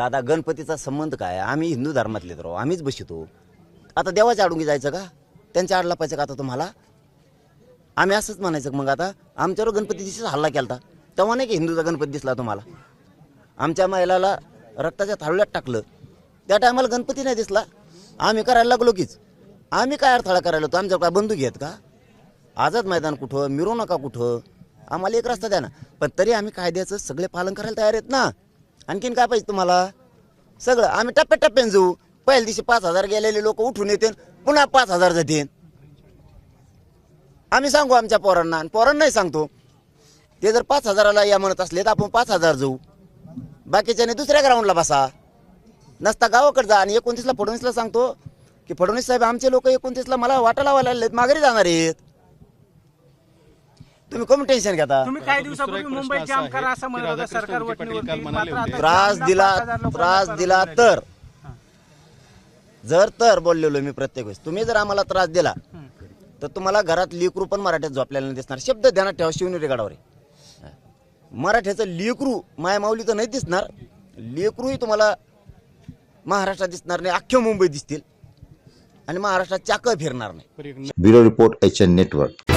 आता गणपतीचा संबंध काय? आम्ही हिंदू धर्मातले तर हो, आम्हीच बसितो. आता देवाच्या आडून जायचं का? त्यांच्या आडला पाहिजे का आता तुम्हाला? आम्ही असंच म्हणायचं मग आता? आमच्यावर गणपती दिवशीच हल्ला केलता. तेव्हा नाही की हिंदूचा गणपती दिसला तुम्हाला? आमच्या महिलाला रक्ताच्या थाळव्यात टाकलं. त्या टायमाला गणपती नाही दिसला. आम्ही करायला लागलो कीच. आम्ही काय अडथळा करायला होतो आमच्यावर काय बंदूक घेत का? आझाद मैदान कुठं? मिरवू नका कुठं? आम्हाला एक रस्ता द्या ना. पण तरी आम्ही कायद्याचं सगळे पालन करायला तयार आहेत ना. आणखीन काय पाहिजे तुम्हाला? सगळं. आम्ही टप्प्याटप्प्याने जाऊ. पहिल्या दिवशी पाच हजार गेलेले लोक उठून येतील पुन्हा पाच हजार जातील. आम्ही सांगू आमच्या पोरांना आणि पोरांनाही सांगतो. ते जर पाच हजाराला या म्हणत असले तर आपण पाच हजार जाऊ. बाकीच्याने दुसऱ्या ग्राउंडला बसा. नसता गावाकडे जा आणि एकोणतीसला फडणवीसला सांगतो की फडणवीस साहेब आमचे लोक एकोणतीसला मला वाटा लावायला आलेत माघारी जाणार आहेत. तुम्ही कमी टेन्शन घेता तुम्ही काही आता दिवसापूर्वी दुसरा एक मुंबईत प्रश्न जाम असा करा आहे असं की म्हणत होता राधाकृष्ण सरकार विखे पाटील काल वतीवरती. म्हणाले मात्र होते. आता त्रास दिला पाच हजार लोकांना त्रास दिला. तर जर तर बोललेलो मी प्रत्येक वेळेस तुम्ही जर आम्हाला त्रास दिला तर तुम्हाला घरात लेकरू पण मराठ्यात झोपलेला नाही दिसणार शब्द ध्यानात ठेवा शिवनेरी गडावर आहे. मराठ्याचं लेकरू माया माऊली तर नाही दिसणार लेकरूही तुम्हाला महाराष्ट्रात दिसणार नाही अख्ख्या मुंबईत दिसतील आणि महाराष्ट्रात चाक फिरणार नाही bureau report H N network